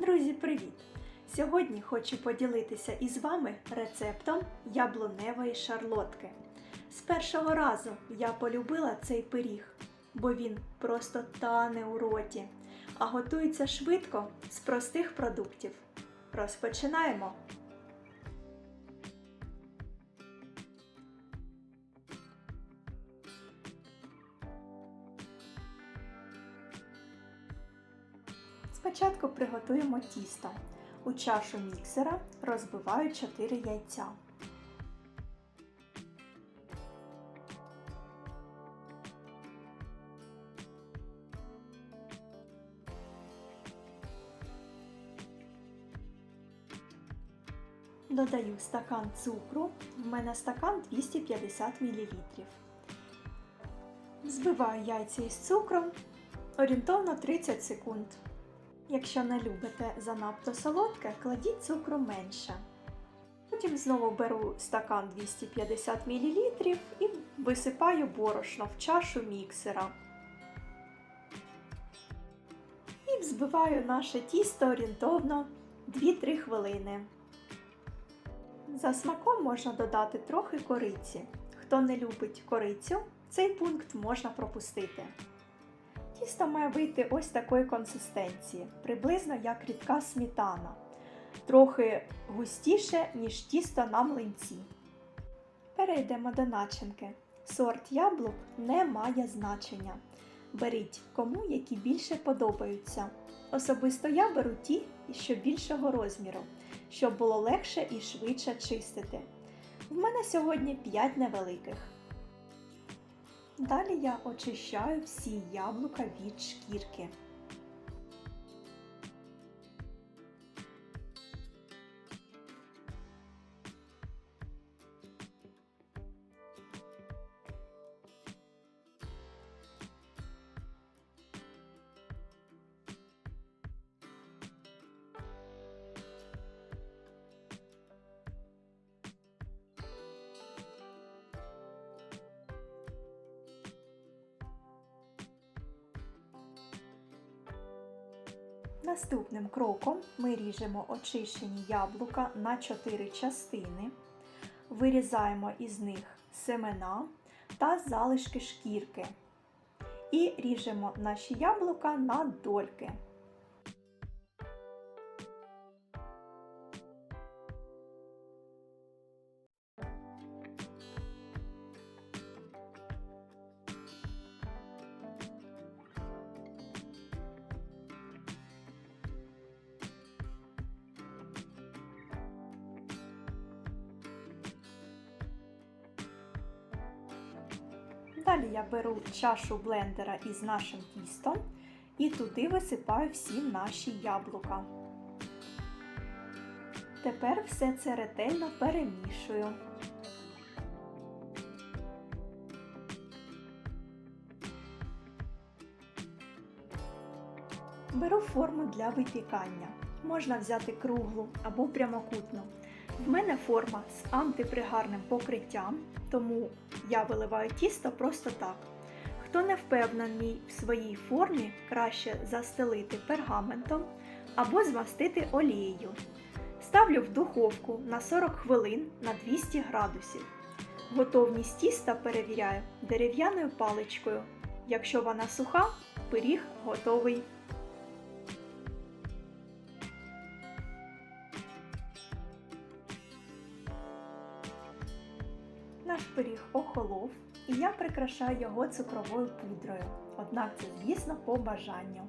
Друзі, привіт! Сьогодні хочу поділитися із вами рецептом яблуневої шарлотки. З першого разу я полюбила цей пиріг, бо він просто тане у роті, а готується швидко з простих продуктів. Розпочинаємо! Спочатку приготуємо тісто. У чашу міксера розбиваю 4 яйця. Додаю стакан цукру, в мене стакан 250 мл. Збиваю яйця із цукром орієнтовно 30 секунд. Якщо не любите занадто солодке, кладіть цукру менше. Потім знову беру стакан 250 мл і висипаю борошно в чашу міксера. І взбиваю наше тісто орієнтовно 2-3 хвилини. За смаком можна додати трохи кориці. Хто не любить корицю, цей пункт можна пропустити. Тісто має вийти ось такої консистенції, приблизно як рідка сметана, трохи густіше, ніж тісто на млинці. Перейдемо до начинки. Сорт яблук не має значення. Беріть кому які більше подобаються. Особисто я беру ті, що більшого розміру, щоб було легше і швидше чистити. В мене сьогодні 5 невеликих. Далі я очищаю всі яблука від шкірки. Наступним кроком ми ріжемо очищені яблука на 4 частини, вирізаємо із них семена та залишки шкірки і ріжемо наші яблука на дольки. Далі я беру чашу блендера із нашим тістом і туди висипаю всі наші яблука. Тепер все це ретельно перемішую. Беру форму для випікання. Можна взяти круглу або прямокутну. В мене форма з антипригарним покриттям, тому я виливаю тісто просто так. Хто не впевнений в своїй формі, краще застелити пергаментом або змастити олією. Ставлю в духовку на 40 хвилин на 200 градусів. Готовність тіста перевіряю дерев'яною паличкою. Якщо вона суха, пиріг готовий. Пиріг охолов, і я прикрашаю його цукровою пудрою. Однак це, звісно, по бажанню.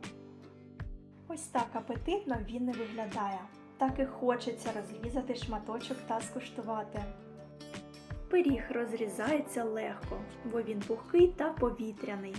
Ось так апетитно він не виглядає. Так і хочеться розрізати шматочок та скуштувати. Пиріг розрізається легко, бо він пухкий та повітряний.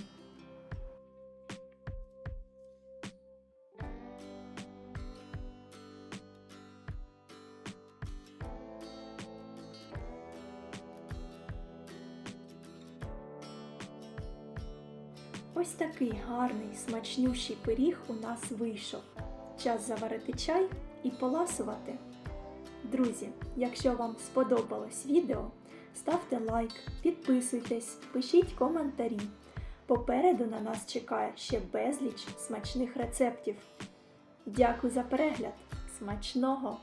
Ось такий гарний смачнющий пиріг у нас вийшов. Час заварити чай і поласувати. Друзі, якщо вам сподобалось відео, ставте лайк, підписуйтесь, пишіть коментарі. Попереду на нас чекає ще безліч смачних рецептів. Дякую за перегляд. Смачного!